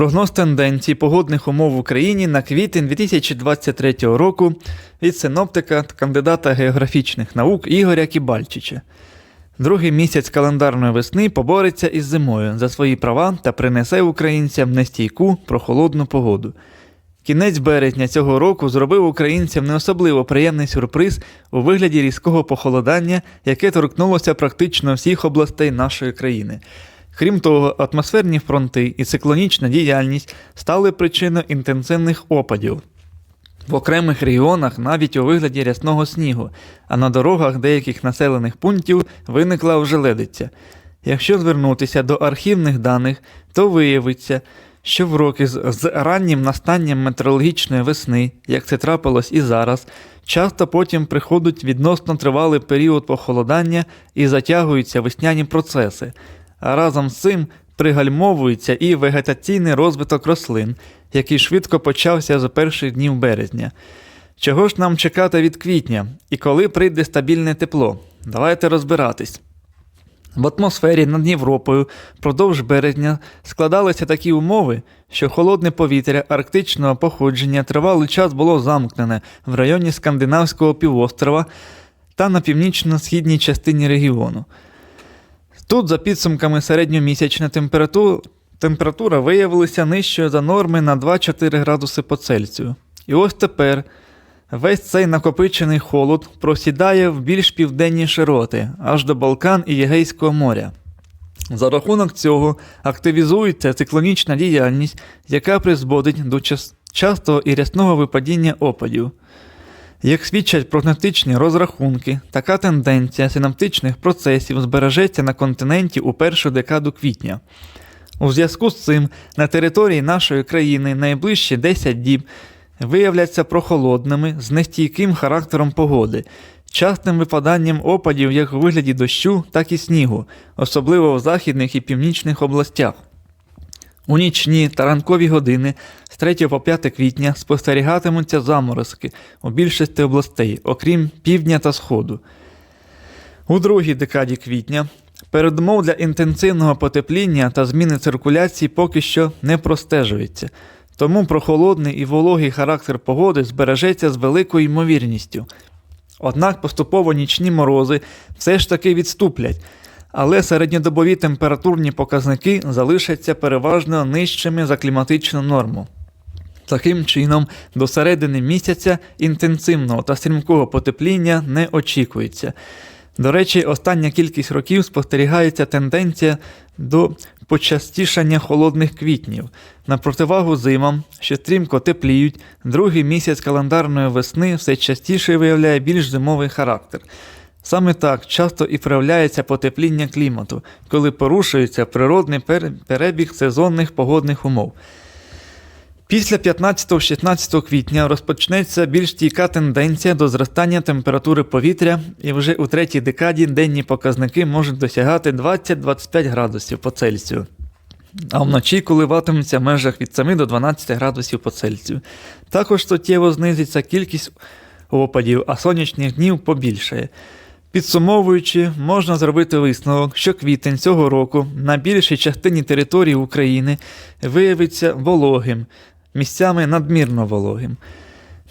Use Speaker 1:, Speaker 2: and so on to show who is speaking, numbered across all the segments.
Speaker 1: Прогноз тенденцій погодних умов в Україні на квітень 2023 року від синоптика та кандидата географічних наук Ігоря Кібальчича. Другий місяць календарної весни побореться із зимою за свої права та принесе українцям нестійку прохолодну погоду. Кінець березня цього року зробив українцям не особливо приємний сюрприз у вигляді різкого похолодання, яке торкнулося практично всіх областей нашої країни. Крім того, атмосферні фронти і циклонічна діяльність стали причиною інтенсивних опадів. В окремих регіонах навіть у вигляді рясного снігу, а на дорогах деяких населених пунктів виникла ожеледиця. Якщо звернутися до архівних даних, то виявиться, що в роки з, раннім настанням метеорологічної весни, як це трапилось і зараз, часто потім приходить відносно тривалий період похолодання і затягуються весняні процеси, разом з цим пригальмовується і вегетаційний розвиток рослин, який швидко почався з перших днів березня. Чого ж нам чекати від квітня і коли прийде стабільне тепло? Давайте розбиратись. В атмосфері над Європою впродовж березня складалися такі умови, що холодне повітря арктичного походження тривалий час було замкнене в районі Скандинавського півострова та на північно-східній частині регіону. Тут, за підсумками середньомісячна температура, температура виявилася нижчою за норми на 2-4 градуси по Цельсію. І ось тепер весь цей накопичений холод просідає в більш південні широти, аж до Балкан і Єгейського моря. За рахунок цього активізується циклонічна діяльність, яка призводить до частого і рясного випадіння опадів. Як свідчать прогностичні розрахунки, така тенденція синаптичних процесів збережеться на континенті у першу декаду квітня. У зв'язку з цим на території нашої країни найближчі 10 діб виявляться прохолодними з нестійким характером погоди, частим випаданням опадів як у вигляді дощу, так і снігу, особливо в західних і північних областях. У нічні та ранкові години з 3 по 5 квітня спостерігатимуться заморозки у більшості областей, окрім півдня та сходу. У другій декаді квітня передумов для інтенсивного потепління та зміни циркуляції поки що не простежується, тому прохолодний і вологий характер погоди збережеться з великою ймовірністю. Однак поступово нічні морози все ж таки відступлять, але середньодобові температурні показники залишаться переважно нижчими за кліматичну норму. Таким чином, до середини місяця інтенсивного та стрімкого потепління не очікується. До речі, остання кількість років спостерігається тенденція до почастішання холодних квітнів. На противагу зимам, що стрімко тепліють, другий місяць календарної весни все частіше виявляє більш зимовий характер. Саме так часто і проявляється потепління клімату, коли порушується природний перебіг сезонних погодних умов. Після 15-16 квітня розпочнеться більш стійка тенденція до зростання температури повітря, і вже у третій декаді денні показники можуть досягати 20-25 градусів по Цельсію. А вночі коливатимуться в межах від 7 до 12 градусів по Цельсію. Також суттєво знизиться кількість опадів, а сонячних днів побільшає. Підсумовуючи, можна зробити висновок, що квітень цього року на більшій частині території України виявиться вологим, місцями надмірно вологим.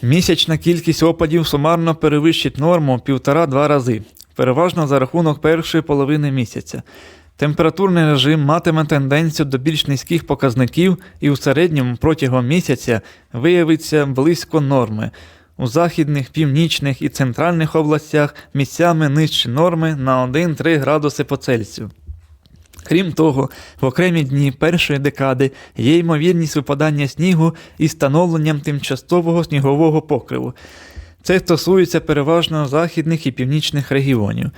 Speaker 1: Місячна кількість опадів сумарно перевищить норму півтора-два рази, переважно за рахунок першої половини місяця. Температурний режим матиме тенденцію до більш низьких показників і у середньому протягом місяця виявиться близько норми. У західних, північних і центральних областях місцями нижче норми на 1-3 градуси по Цельсію. Крім того, в окремі дні першої декади є ймовірність випадання снігу із становленням тимчасового снігового покриву. Це стосується переважно західних і північних регіонів.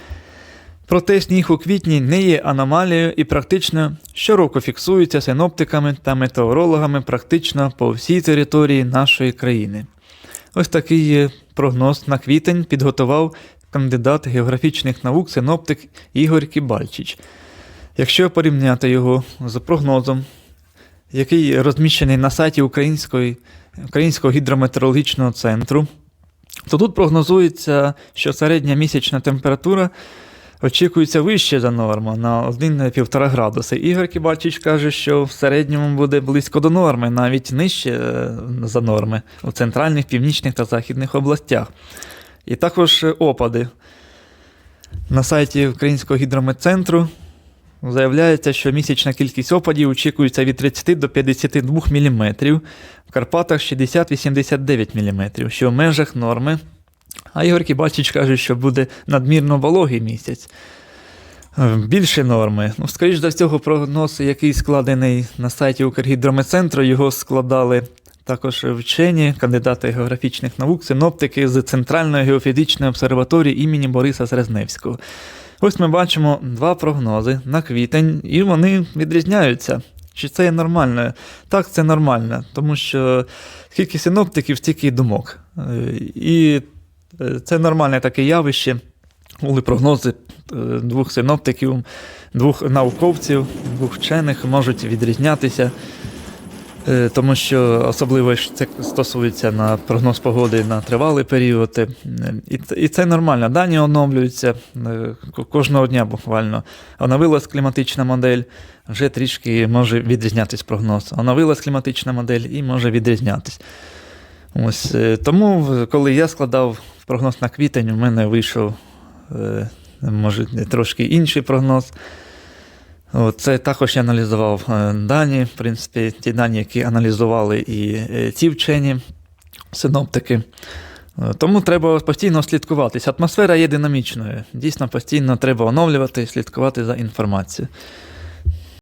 Speaker 1: Проте сніг у квітні не є аномалією і практично щороку фіксується синоптиками та метеорологами практично по всій території нашої країни. Ось такий прогноз на квітень підготував кандидат географічних наук синоптик Ігор Кібальчич. Якщо порівняти його з прогнозом, який розміщений на сайті Української, Українського гідрометеорологічного центру, то тут прогнозується, що середня місячна температура очікується вище за норму на 1-1,5 градуси. Ігор Кібальчич каже, що в середньому буде близько до норми, навіть нижче е, за норми у центральних, північних та західних областях. І також е, опади. На сайті Українського гідрометцентру заявляється, що місячна кількість опадів очікується від 30 до 52 мм, в Карпатах 60-89 мм, що в межах норми. А Ігор Кібальчич каже, що буде надмірно вологий місяць. Е, Більше норми. Ну, скоріш за всього, прогноз, який складений на сайті Укргідрометцентру, його складали також вчені, кандидати географічних наук, синоптики з Центральної геофізичної обсерваторії імені Бориса Срезневського. Ось ми бачимо два прогнози на квітень, і вони відрізняються. Чи це є нормально? Так, це нормально, тому що скільки синоптиків, стільки думок. Е, І е, це нормальне таке явище. Були прогнози е, двох синоптиків, двох науковців, двох вчених можуть відрізнятися. Е, Тому що особливо це стосується на прогноз погоди на тривалий період. Е, І, це- нормально. Дані оновлюються кожного дня буквально. Оновилась кліматична модель, вже трішки може відрізнятись прогноз. Оновилась кліматична модель і може відрізнятись. Ось, тому, коли я складав прогноз на квітень, у мене вийшов е, може трошки інший прогноз. Це також я аналізував е, дані, в принципі, ті дані, які аналізували і е, ці вчені синоптики. Е, Тому треба постійно слідкуватись. Атмосфера є динамічною. Дійсно, постійно треба оновлювати, слідкувати за інформацією.